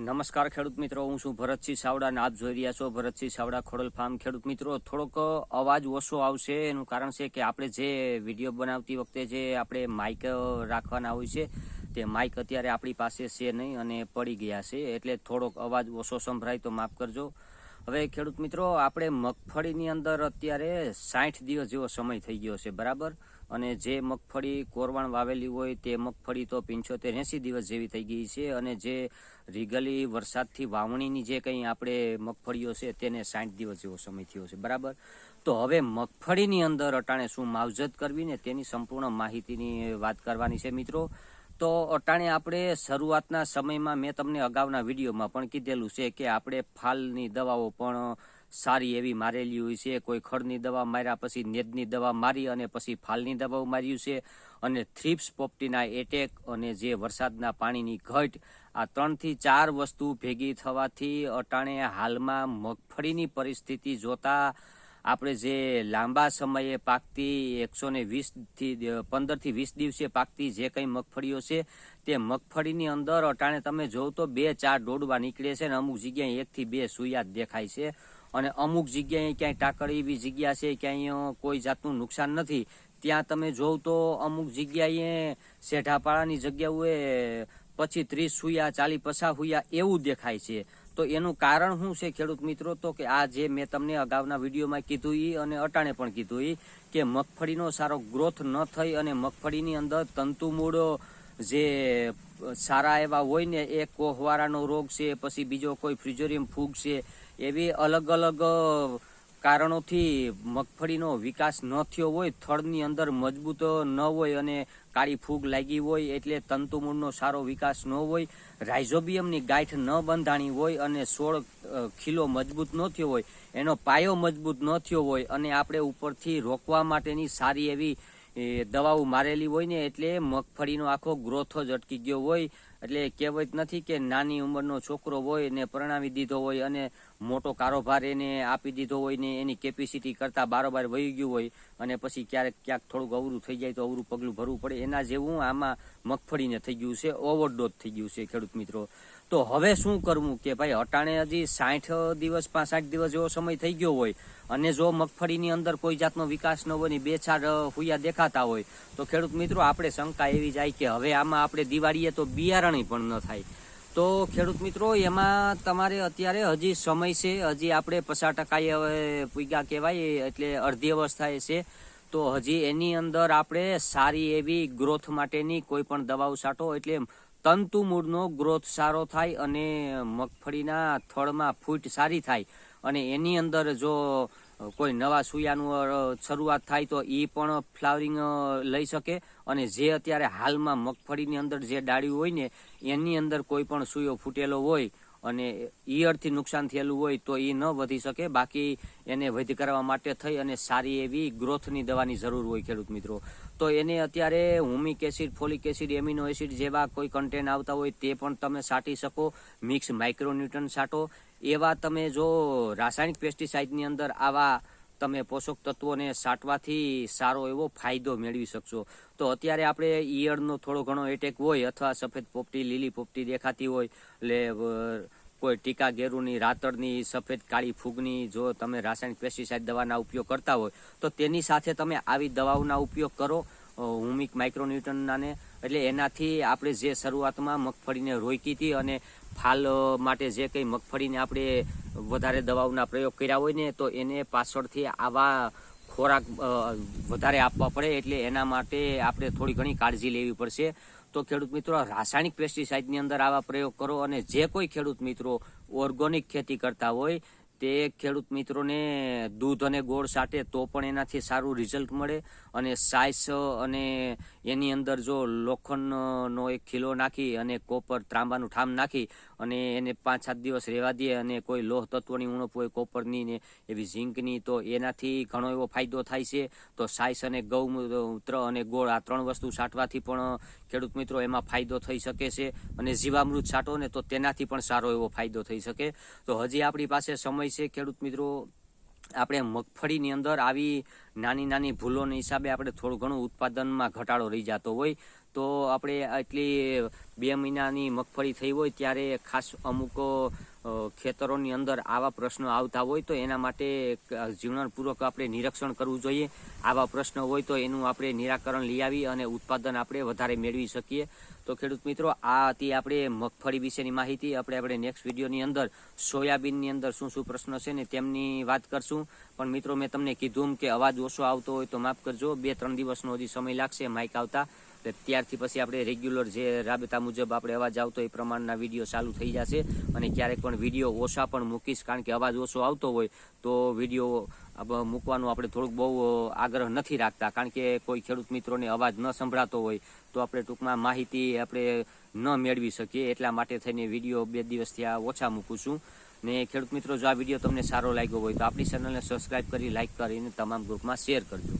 નમસ્કાર ખેડૂત મિત્રો, હું છું ભરતસિંહ સાવડા અને આપ જોઈ રહ્યા છો ભરતસિંહ સાવડા ખોડલ ફાર્મ. ખેડૂત મિત્રો, થોડોક અવાજ ઓછો આવશે. એનું કારણ છે કે આપણે જે વીડિયો બનાવતી વખતે જે આપણે માઇક રાખવાના હોય છે, તે માઇક અત્યારે આપણી પાસે છે નહીં અને પડી ગયા છે. એટલે થોડોક અવાજ ઓછો સંભળાય તો માફ કરજો. હવે ખેડૂત મિત્રો, આપણે મગફળીની અંદર અત્યારે સાઠ દિવસ જેવો સમય થઈ ગયો છે, બરાબર? અને જે મગફળી કોરવાણ વાવેલી હોય તે મગફળી તો પંચોતેર એંસી દિવસ જેવી થઈ ગઈ છે અને જે રીગલી વરસાદથી વાવણીની જે કંઈ આપણે મગફળીઓ છે તેને સાઠ દિવસ જેવો સમય થયો છે, બરાબર? તો હવે મગફળીની અંદર અટાણે શું માવજત કરવી ને તેની સંપૂર્ણ માહિતીની વાત કરવાની છે મિત્રો. તો અટાણે આપણે શરૂઆતના સમયમાં મેં તમને અગાઉના વિડીયોમાં પણ કીધેલું છે કે આપણે ફાલની દવાઓ પણ સારી એવી મારેલી હોય છે. કોઈ ખડની દવા માર્યા પછી નેદની દવા મારી અને પછી ફાલની દવાઓ માર્યું છે અને થ્રીપ્સ પોપટીના એટેક અને જે વરસાદના પાણીની ઘટ આ ત્રણથી ચાર વસ્તુ ભેગી થવાથી અટાણે હાલમાં મગફળીની પરિસ્થિતિ જોતા આપણે જે લાંબા સમયે પાકતી એકસો ને વીસથી પંદરથી વીસ દિવસે પાકતી જે કંઈ મગફળીઓ છે, તે મગફળીની અંદર અટાણે તમે જોવ તો બે ચાર ડોડવા નીકળે છે ને અમુક જગ્યાએ એકથી બે સુયા દેખાય છે. અને અમુક જગ્યાએ ક્યાંય ટાકર એવી જગ્યા છે ક્યાંય કોઈ જાતનું નુકસાન નથી. ત્યાં તમે જોવ તો અમુક જગ્યાએ શેઢાપાળાની જગ્યાઓએ પછી ત્રીસ સુયા ચાલી પસા હુયા એવું દેખાય છે. તો એનું કારણ શું છે ખેડૂત મિત્રો? તો કે આ જે મેં તમને અગાઉના વિડીયોમાં કીધું એ અને અટાણે પણ કીધું એ કે મગફળીનો સારો ગ્રોથ ન થઈ અને મગફળીની અંદર તંતુમૂળો જે સારા એવા હોય ને, એ કોહવારાનો રોગ છે, પછી બીજો કોઈ ફ્રિજોરિયમ ફૂગ છે, એવી અલગ અલગ કારણોથી મગફળીનો વિકાસ ન થયો હોય, થડની અંદર મજબૂત ન હોય અને કાળી ફૂગ લાગી હોય એટલે તંતુમૂળનો સારો વિકાસ ન હોય, રાઇઝોબિયમની ગાંઠ ન બંધાણી હોય અને સોળ ખીલો મજબૂત ન થયો હોય, એનો પાયો મજબૂત ન થયો હોય અને આપણે ઉપરથી રોકવા માટેની સારી એવી દવાઓ મારેલી હોય ને એટલે મગફળીનો આખો ગ્રોથ જ અટકી ગયો હોય. એટલે કહેવત નથી કે નાની ઉંમરનો છોકરો હોય ને પરણાવી દીધો હોય અને મોટો કારોબાર એને આપી દીધો હોય ને એની કેપેસિટી કરતાં બારોબાર વહી ગયું હોય. અને પછી ક્યારેક ક્યાંક થોડુંક અવરું થઈ જાય તો અવરું પગલું ભરવું પડે. એના જેવું આમાં મગફળીને થઈ ગયું છે, ઓવરડોઝ થઈ ગયું છે ખેડૂત મિત્રો. તો હવે શું કરવું કે ભાઈ, અટાણે હજી સાઠ દિવસ, પાંસઠ દિવસ જેવો સમય થઈ ગયો હોય અને જો મગફળીની અંદર કોઈ જાતનો વિકાસ ન હોય બે ચાર હુયા દેખાતા હોય, તો ખેડૂત મિત્રો, આપણે શંકા એવી જાય કે હવે આમાં આપણે દિવાળીએ તો બિયારણી પણ ન થાય. તો ખેડૂત મિત્રો, એમાં તમારે અત્યારે હજી સમય છે. હજી આપણે પચાસ ટકાએ હવે પૂગ્યા કહેવાય, એટલે અડધી અવસ્થાએ છે. તો હજી એની અંદર આપણે સારી એવી ગ્રોથ માટેની કોઈ પણ દવાઓ છાંટો, એટલે તંતુ મૂળનો ગ્રોથ સારો થાય અને મગફળીના થળમાં ફૂટ સારી થાય. અને એની અંદર જો કોઈ નવા સુયાનું શરૂઆત થાય તો એ પણ ફ્લાવરિંગ લઈ શકે. અને જે અત્યારે હાલમાં મગફળીની અંદર જે ડાળીઓ હોય ને, એની અંદર કોઈ પણ સુયો ફૂટેલો હોય અને ઈયળથી નુકસાન થયેલું હોય તો એ ન વધી શકે. બાકી એને વધી કરવા માટે થઈ અને સારી એવી ગ્રોથની દવાની જરૂર હોય ખેડૂત મિત્રો. તો એને અત્યારે humic acid, folic acid, amino acid જેવા કોઈ કન્ટેન આવતા હોય તે પણ તમે સાટી શકો. મિક્સ માઇક્રોન્યુટ્રન સાટો. એવા તમે જો રાસાયણિક પેસ્ટિસાઇડની અંદર આવા તમે પોષક તત્વોને સાટવાથી સારો એવો ફાયદો મેળવી શકશો. તો અત્યારે આપણે ઈયળનો થોડો ઘણો એટેક હોય અથવા સફેદ પોપટી, લીલી પોપટી દેખાતી હોય, એટલે કોઈ ટીકા ગેરુની, રાતળની, સફેદ કાળી ફૂગની, જો તમે રાસાયણિક પેસ્ટિસાઇડ દવાના ઉપયોગ કરતા હોય, તો તેની સાથે તમે આવી દવાઓના ઉપયોગ કરો. હુમિક માઇક્રોન્યુટનનાને એટલે એનાથી આપણે જે શરૂઆતમાં મગફળીને રોકી હતી અને ફાલ માટે જે કંઈ મગફળીને આપણે વધારે દવાઓના પ્રયોગ કર્યા હોય ને, તો એને પાછળથી આવા ખોરાક વધારે આપવા પડે એટલે એના માટે આપણે થોડી ઘણી કાળજી લેવી પડશે. તો ખેડૂત મિત્રો રાસાયણિક પેસ્ટિસાઇડની અંદર આવા પ્રયોગ કરો અને જે કોઈ ખેડૂત મિત્રો ઓર્ગોનિક ખેતી કરતા હોય તે ખેડૂત મિત્રોને દૂધ અને ગોળ સાટે તો પણ એનાથી સારું રિઝલ્ટ મળે અને સાઇસ અને એની અંદર જો લોખંડનો એક ખીલો નાખી અને કોપર ત્રાંબાનું ઠામ નાખી અને એને પાંચ સાત દિવસ રહેવા દે અને કોઈ લોહ તત્વની ઉણપ હોય કોપરની ને એવી ઝીંકની, તો એનાથી ઘણો એવો ફાયદો થાય છે. તો સાઇસ અને ગૌમૂત્ર અને ગોળ આ ત્રણ વસ્તુ છાંટવાથી પણ ખેડૂત મિત્રો એમાં ફાયદો થઈ શકે છે. અને જીવામૃત છાંટો ને તો તેનાથી પણ સારો એવો ફાયદો થઈ શકે. તો હજી આપણી પાસે સમય છે ખેડૂત મિત્રો. આપણે મગફળીની અંદર આવી નાની નાની ભૂલોને હિસાબે આપણે થોડું ઘણું ઉત્પાદનમાં ઘટાડો રહી જતો હોય. તો આપણે એટલી બે મહિનાની મગફળી થઈ હોય ત્યારે ખાસ અમુક ખેતરોની અંદર આવા પ્રશ્નો આવતા હોય તો એના માટે જીવનપૂર્વક આપણે નિરીક્ષણ કરવું જોઈએ. આવા પ્રશ્નો હોય તો એનું આપણે નિરાકરણ લઈ આવી અને ઉત્પાદન આપણે વધારે મેળવી શકીએ. તો ખેડૂત મિત્રો, આ હતી આપણે મગફળી વિશેની માહિતી. આપણે આપણે નેક્સ્ટ વિડીયોની અંદર સોયાબીનની અંદર શું શું પ્રશ્નો છે ને તેમની વાત કરશું. પણ મિત્રો, મેં તમને કીધું કે અવાજ ઓછો આવતો હોય તો માફ કરજો. બે ત્રણ દિવસનો હજી સમય લાગશે, માઇક આવતા. એટલે ત્યારથી પછી આપણે રેગ્યુલર જે રાબતા મુજબ આપણે અવાજ આવતો એ પ્રમાણના વીડિયો ચાલુ થઈ જશે. અને ક્યારેક પણ વીડિયો ઓછા પણ મૂકીશ, કારણ કે અવાજ ઓછો આવતો હોય તો વીડિયો મૂકવાનું આપણે થોડુંક બહુ આગ્રહ નથી રાખતા. કારણ કે કોઈ ખેડૂત મિત્રોને અવાજ ન સંભળાતો હોય તો આપણે ટૂંકમાં માહિતી આપણે ન મેળવી શકીએ. એટલા માટે થઈને વીડિયો બે દિવસથી આ ઓછા મૂકું છું. ને ખેડૂત મિત્રો, જો આ વીડિયો તમને સારો લાગ્યો હોય તો આપણી ચેનલને સબસ્ક્રાઈબ કરી લાઇક કરીને તમામ ગ્રુપમાં શેર કરજો.